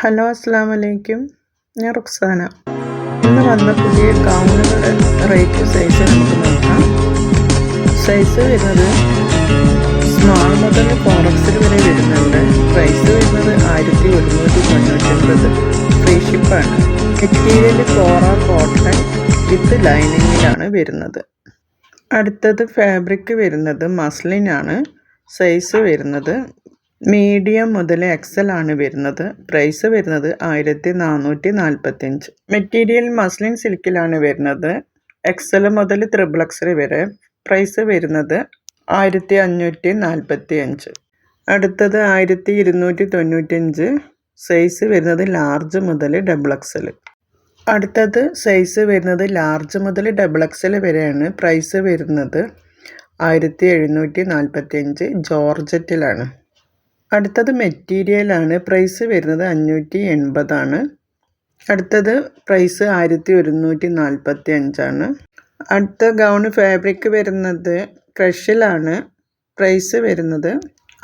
Hello അസ്സാം വലൈക്കും ഞാൻ റുക്സാന ഇന്ന് വന്ന പുതിയ ഗൗണുകളുടെ റേറ്റ് സൈസ് നമുക്ക് നോക്കാം. സൈസ് വരുന്നത് സ്മാൾ മുതൽ ഫോറക്സിൽ വരെ വരുന്നുണ്ട്. പ്രൈസ് വരുന്നത് ആയിരത്തി ഒരുന്നൂറ്റി തൊണ്ണൂറ്റൊമ്പത് ഫ്രീ ഷിപ്പാണ് മെറ്റീരിയൽ കോറ കോട്ടൺ വിത്ത് ലൈനിങ്ങിലാണ് വരുന്നത്. അടുത്തത് ഫാബ്രിക് വരുന്നത് മസ്ലിനാണ് സൈസ് വരുന്നത് മീഡിയം മുതൽ എക്സൽ ആണ് വരുന്നത്. പ്രൈസ് വരുന്നത് ആയിരത്തി നാനൂറ്റി നാൽപ്പത്തിയഞ്ച് മെറ്റീരിയൽ മസ്ലിൻ സിൽക്കിലാണ് വരുന്നത്. എക്സൽ മുതൽ ത്രിബിൾ എക്സൽ വരെ പ്രൈസ് വരുന്നത് ആയിരത്തി അഞ്ഞൂറ്റി നാൽപ്പത്തി അഞ്ച് അടുത്തത് ആയിരത്തി ഇരുന്നൂറ്റി തൊണ്ണൂറ്റഞ്ച് സൈസ് വരുന്നത് ലാർജ് മുതൽ ഡബിൾ എക്സൽ അടുത്തത് സൈസ് വരുന്നത് ലാർജ് മുതൽ ഡബിൾ എക്സൽ വരെയാണ്. പ്രൈസ് വരുന്നത് ആയിരത്തി എഴുന്നൂറ്റി നാൽപ്പത്തി അഞ്ച് ജോർജറ്റിലാണ്. അടുത്തത് മെറ്റീരിയലാണ് പ്രൈസ് വരുന്നത് അഞ്ഞൂറ്റി എൺപതാണ് അടുത്തത് പ്രൈസ് ആയിരത്തി ഒരുന്നൂറ്റി നാൽപ്പത്തി അഞ്ചാണ് അടുത്ത ഗൗൺ ഫാബ്രിക് വരുന്നത് ക്രഷിലാണ് പ്രൈസ് വരുന്നത്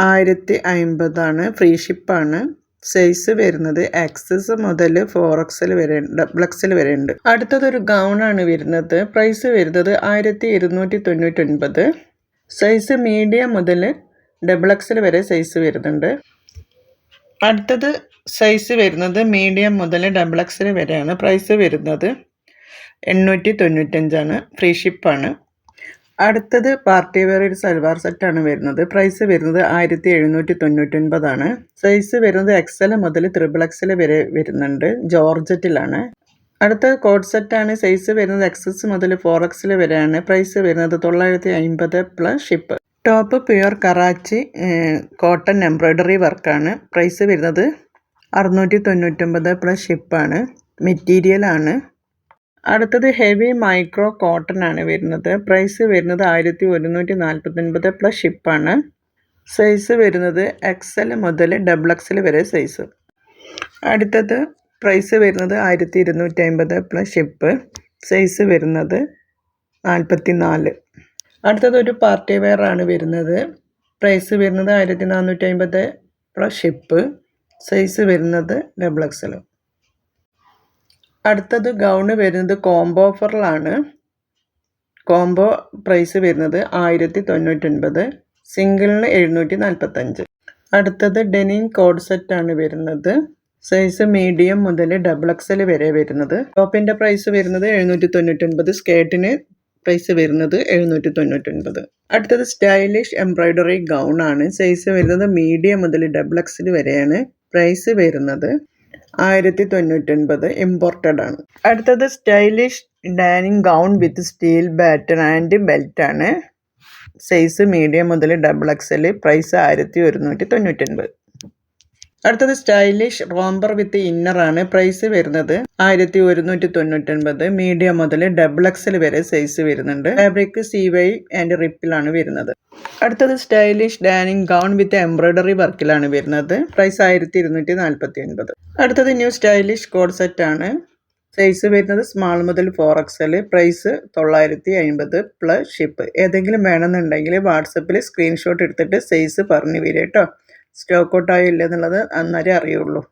ആയിരത്തി അമ്പതാണ് ഫ്രീ ഷിപ്പാണ് സൈസ് വരുന്നത് എക്സസ് മുതൽ ഫോർ എക്സൽ വരെ ഡബിൾ എക്സൽ വരെ ഉണ്ട്. അടുത്തതൊരു ഗൗണാണ് വരുന്നത്. പ്രൈസ് വരുന്നത് ആയിരത്തി ഇരുന്നൂറ്റി തൊണ്ണൂറ്റൊൻപത് സൈസ് മീഡിയം മുതൽ ഡബിൾ എക്സൽ വരെ സൈസ് വരുന്നുണ്ട്. അടുത്തത് സൈസ് വരുന്നത് മീഡിയം മുതൽ ഡബിൾ എക്സൽ വരെയാണ് പ്രൈസ് വരുന്നത്. എണ്ണൂറ്റി തൊണ്ണൂറ്റഞ്ചാണ് ഫ്രീ ഷിപ്പാണ് അടുത്തത് പാർട്ടി വെയർ ഒരു സൽവാർ സെറ്റാണ് വരുന്നത്. പ്രൈസ് വരുന്നത് ആയിരത്തി എഴുന്നൂറ്റി തൊണ്ണൂറ്റൊൻപതാണ് സൈസ് വരുന്നത് എക്സൽ മുതൽ ത്രിബിൾ എക്സൽ വരെ വരുന്നുണ്ട്. ജോർജറ്റിലാണ് അടുത്ത കോഡ് സെറ്റാണ് സൈസ് വരുന്നത് എക്സസ് മുതൽ ഫോർ എക്സൽ വരെയാണ്. പ്രൈസ് വരുന്നത് തൊള്ളായിരത്തി അമ്പത് plus ship top pure Karachi cotton embroidery വർക്കാണ്. പ്രൈസ് വരുന്നത് അറുന്നൂറ്റി തൊണ്ണൂറ്റൊമ്പത് പ്ലസ് ഷിപ്പാണ്. മെറ്റീരിയലാണ് അടുത്തത് ഹെവി മൈക്രോ കോട്ടൺ ആണ് വരുന്നത്. പ്രൈസ് വരുന്നത് ആയിരത്തി ഒരുന്നൂറ്റി നാൽപ്പത്തൊൻപത് പ്ലസ് ഷിപ്പാണ്. സൈസ് വരുന്നത് എക്സൽ മുതൽ ഡബിൾ എക്സൽ വരെ സൈസ്. അടുത്തത് പ്രൈസ് വരുന്നത് ആയിരത്തി ഇരുന്നൂറ്റി അമ്പത് പ്ലസ് ഷിപ്പ്. സൈസ് വരുന്നത് നാൽപ്പത്തി നാല് അടുത്തത് ഒരു പാർട്ടി വെയർ ആണ് വരുന്നത്. പ്രൈസ് വരുന്നത് ആയിരത്തി നാനൂറ്റി അമ്പത് ഷിപ്പ്. സൈസ് വരുന്നത് ഡബിൾ എക്സൽ. അടുത്തത് ഗൗണ് വരുന്നത് കോംബോ ഓഫറിലാണ്. കോംബോ പ്രൈസ് വരുന്നത് ആയിരത്തി തൊണ്ണൂറ്റൊൻപത് സിംഗിളിന് എഴുന്നൂറ്റി നാൽപ്പത്തഞ്ച് അടുത്തത് ഡെനിം കോഡ് സെറ്റ് ആണ് വരുന്നത്. സൈസ് മീഡിയം മുതൽ ഡബിൾ എക്സൽ വരെ വരുന്നത്. ടോപ്പിന്റെ പ്രൈസ് വരുന്നത് എഴുന്നൂറ്റി തൊണ്ണൂറ്റൊൻപത് സ്കേർട്ടിന് പ്രൈസ് വരുന്നത് എഴുന്നൂറ്റി തൊണ്ണൂറ്റൊൻപത് അടുത്തത് സ്റ്റൈലിഷ് എംബ്രോയ്ഡറി ഗൗൺ ആണ്. സൈസ് വരുന്നത് മീഡിയം മുതൽ ഡബിൾ എക്സിൽ വരെയാണ് പ്രൈസ് വരുന്നത് ആയിരത്തി തൊണ്ണൂറ്റൊൻപത് ഇമ്പോർട്ടഡ് ആണ്. അടുത്തത് stylish darning gown with steel button and belt ആണ്. സൈസ് മീഡിയം മുതൽ ഡബിൾ എക്സൽ പ്രൈസ് ആയിരത്തി ഒരുന്നൂറ്റി തൊണ്ണൂറ്റൊൻപത് അടുത്തത് സ്റ്റൈലിഷ് റോംബർ വിത്ത് ഇന്നർ ആണ്. പ്രൈസ് വരുന്നത് ആയിരത്തി ഒരുന്നൂറ്റി തൊണ്ണൂറ്റൊൻപത് മീഡിയം മുതൽ ഡബിൾ എക്സൽ വരെ സൈസ് വരുന്നുണ്ട്. ഫാബ്രിക് സി വൈ ആൻഡ് റിപ്പിലാണ് വരുന്നത്. അടുത്തത് സ്റ്റൈലിഷ് ഡാനിങ് ഗൗൺ വിത്ത് എംബ്രോയ്ഡറി വർക്കിലാണ് വരുന്നത്. പ്രൈസ് ആയിരത്തി ഇരുന്നൂറ്റി നാൽപ്പത്തി ഒൻപത് അടുത്തത് ന്യൂ സ്റ്റൈലിഷ് കോഡ് സെറ്റ് ആണ്. സൈസ് വരുന്നത് സ്മാൾ മുതൽ ഫോർ എക്സൽ പ്രൈസ് തൊള്ളായിരത്തി അൻപത് പ്ലസ് ഷിപ്പ് ഏതെങ്കിലും വേണമെന്നുണ്ടെങ്കിൽ വാട്സപ്പിൽ സ്ക്രീൻഷോട്ട് എടുത്തിട്ട് സൈസ് പറഞ്ഞു വരും കേട്ടോ. സ്റ്റോക്ക് ഔട്ട് ആയില്ല എന്നുള്ളത് അന്നേരം അറിയുള്ളൂ.